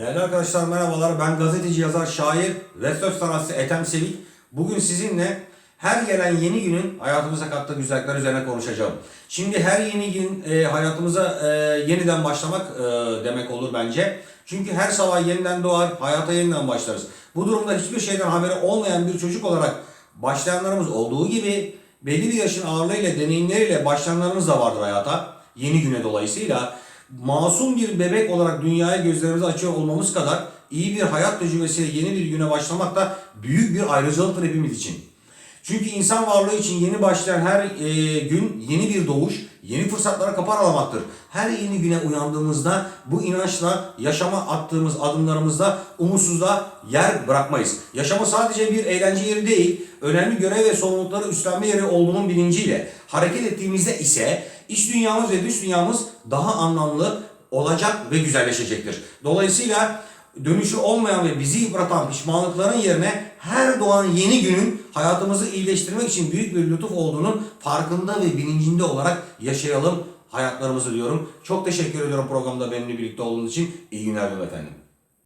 Değerli arkadaşlar merhabalar. Ben gazeteci, yazar, şair ve söz sanatçısı Ethem Sevik. Bugün sizinle her gelen yeni günün hayatımıza kattığı güzellikler üzerine konuşacağım. Şimdi her yeni gün e, hayatımıza e, yeniden başlamak e, demek olur bence. Çünkü her sabah yeniden doğar, hayata yeniden başlarız. Bu durumda hiçbir şeyden haberi olmayan bir çocuk olarak başlayanlarımız olduğu gibi belli bir yaşın ağırlığıyla, deneyimleriyle başlayanlarımız da vardır hayata. Yeni güne dolayısıyla masum bir bebek olarak dünyaya gözlerimizi açıyor olmamız kadar iyi bir hayat tecrübesiyle yeni bir güne başlamak da büyük bir ayrıcalıktır hepimiz için. Çünkü insan varlığı için yeni başlayan her e, gün yeni bir doğuş, yeni fırsatlara kapı aralamaktır. Her yeni güne uyandığımızda bu inançla yaşama attığımız adımlarımızda umutsuzluğa yer bırakmayız. Yaşama sadece bir eğlence yeri değil, önemli görev ve sorumlulukları üstlenme yeri olduğunun bilinciyle hareket ettiğimizde ise iç dünyamız ve dış dünyamız daha anlamlı olacak ve güzelleşecektir. Dolayısıyla dönüşü olmayan ve bizi yıpratan pişmanlıkların yerine her doğan yeni günün hayatımızı iyileştirmek için büyük bir lütuf olduğunun farkında ve bilincinde olarak yaşayalım hayatlarımızı diyorum. Çok teşekkür ediyorum programda benimle birlikte olduğunuz için. İyi günler efendim.